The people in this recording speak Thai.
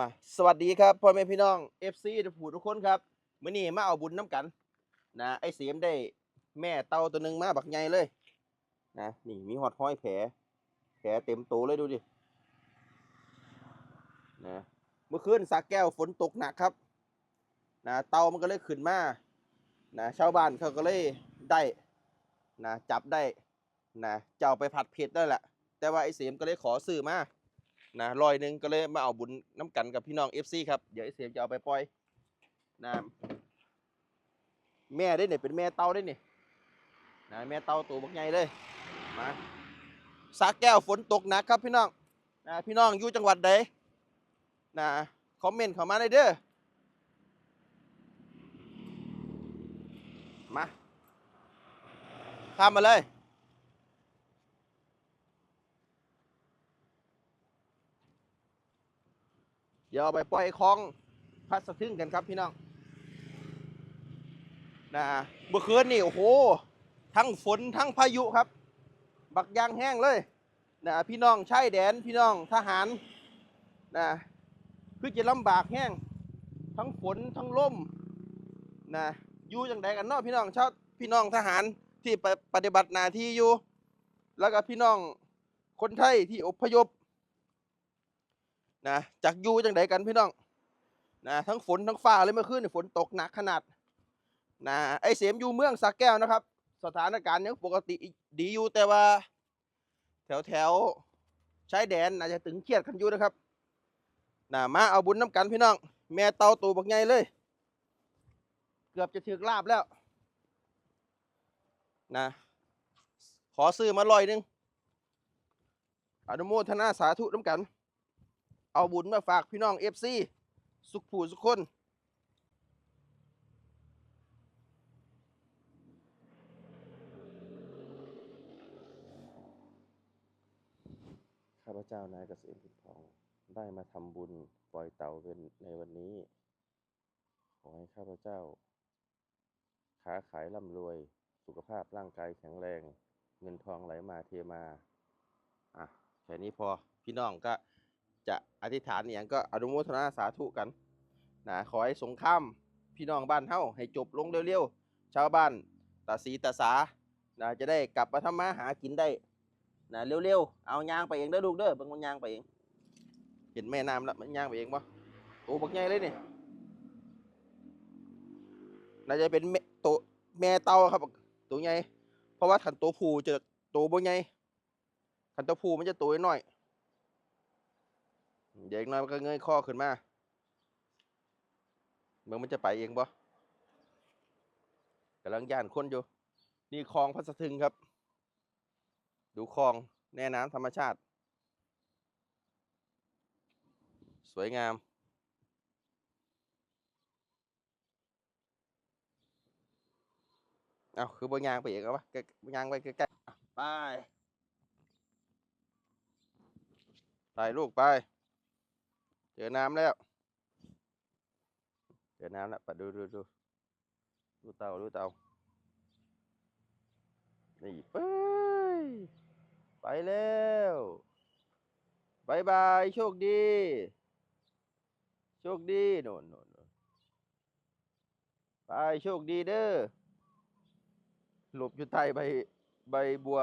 มาสวัสดีครับพ่อแม่พี่น้อง FC ทุกผู้ทุกคนครับมื้อนี้มาเอาบุญน้ำกัน นะไอ้เสียมได้แม่เต่าตัวหนึ่งมาบักใหญ่เลยนะนี่มีหอดห้อยแผล แผลเต็มโตเลยดูดินะเมื่อคืนสักแก้วฝนตกหนักครับนะเต่ามันก็เลยขึ้นมานะชาวบ้านเขาก็เลยได้นะจับได้นะจะเอาไปผัดเผ็ดได้แหละแต่ว่าไอ้เสียมก็เลยขอซื้อมา นะร้อยหนึ่งก็เลยมาเอาบุญน้ำกันกับพี่น้อง FC ครับ เดี๋ยวไอเสียมจะเอาไปปล่อยนะแม่ได้เนี่ยเป็นแม่เต่าได้เนี่ยนะแม่เต่าตัวบักใหญ่เลยมาสาแก้วฝนตกหนักครับพี่น้องนะพี่น้องอยู่จังหวัดใดนะคอมเมนต์เข้ามาได้เด้อมาข้ามมาเลย เดี๋ยวเอาไปปล่อยคลองพัดสะทึ่งกันครับพี่น้องนะเมื่อคืนนี่โอ้โห ทั้งฝนทั้งพายุครับ บักยางแห้งเลยนะพี่น้องชายแดนพี่น้องทหารนะคือจะลำบากแห้ง ทั้งฝนทั้งลมนะอยู่จังใดกันเนาะพี่น้องชาวพี่น้องทหารที่ไปปฏิบัติหน้าที่อยู่ แล้วก็พี่น้องคนไทยที่อพยพ นะจากยูจังไดกันพี่น้องนะทั้งฝนทั้งฟ้าเลยเมื่อคืนฝนตกหนักขนาดนะไอเสียมยูเมืองสักแก้วนะครับ สถานการณ์ยังปกติดีอยู่แต่ว่า แถวแถวชายแดนอาจจะตึงเครียดกันอยู่นะครับนะมาเอาบุญน้ำกันพี่น้อง แม่เตาตัวบักใหญ่เลย เกือบจะถึกลาบแล้วนะขอซื้อมาลอยหนึงอนุโมทนาสาธุน้ำกัน เอาบุญมาฝากพี่น้องเอฟซีสุขผู้สุขคน ข้าพเจ้านายเกษมพินทอง ได้มาทำบุญปล่อยเต่าเป็นในวันนี้ ขอให้ข้าพเจ้าค้าขายร่ำรวย สุขภาพร่างกายแข็งแรง เงินทองไหลมาเทมา อะ แค่นี้พอ พี่น้องก็ จะอธิษฐานอย่างก็อนุโมทนาสาธุกันนะขอให้สงครามพี่น้องบ้านเฮาให้จบลงเร็วๆชาวบ้านตาสีตาสานะจะได้กลับมาทำมาหากินได้นะเร็วๆเอายางไปเองเด้อลูกเด้อเบิ่งมันยางไปเอง เห็นแม่น้ำแล้วมันยางไปเองปะโตบักใหญ่เลยนี่น่าจะเป็นแม่โตแม่เต่าครับตัวใหญ่เพราะว่าขันตัวผูจะโตบ่ใหญ่ขันตัวผูมันจะตัวน้อย เด็กน้อยมันก็เงยข้อขึ้นมาเมืองมันจะไปเองบ่กำลังย่านคนอยู่ นี่คลองพัสะทึงครับ ดูคลองแน่น้ำธรรมชาติ สวยงาม เอาคือบ่ยางไปเองเอาวะใกล้ยางไปใกล้ๆอะไป ไปลูกไป เจอน้ำแล้ว เจอน้ำแล้วไปดูดูดูดูเตาดูเตานี่ไปไปแล้วบายบายโชคดี โชคดีโน่นโน่นโน่นไปโชคดีเด้อหลบอยู่ใต้ใบใบบัว